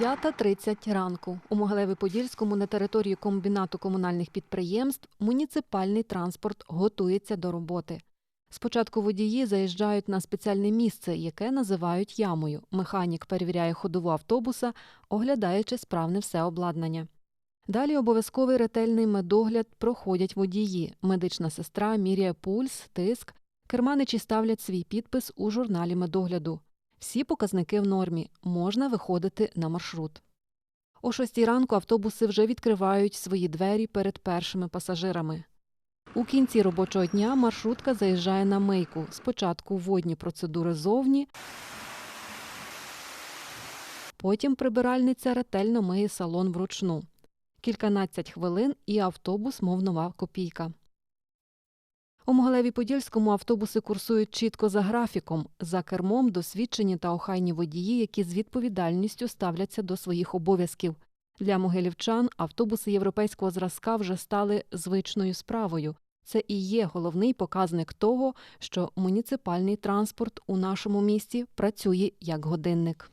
5.30 ранку. У Могилеві-Подільському на території комбінату комунальних підприємств муніципальний транспорт готується до роботи. Спочатку водії заїжджають на спеціальне місце, яке називають ямою. Механік перевіряє ходову автобуса, оглядаючи справне все обладнання. Далі обов'язковий ретельний медогляд проходять водії. Медична сестра міряє пульс, тиск. Керманичі ставлять свій підпис у журналі медогляду. Всі показники в нормі, можна виходити на маршрут. О шостій ранку автобуси вже відкривають свої двері перед першими пасажирами. У кінці робочого дня маршрутка заїжджає на мийку. Спочатку водні процедури зовні, потім прибиральниця ретельно миє салон вручну. Кільканадцять хвилин і автобус, мов нова копійка. У Могилеві-Подільському автобуси курсують чітко за графіком. За кермом досвідчені та охайні водії, які з відповідальністю ставляться до своїх обов'язків. Для могилівчан автобуси європейського зразка вже стали звичною справою. Це і є головний показник того, що муніципальний транспорт у нашому місті працює як годинник.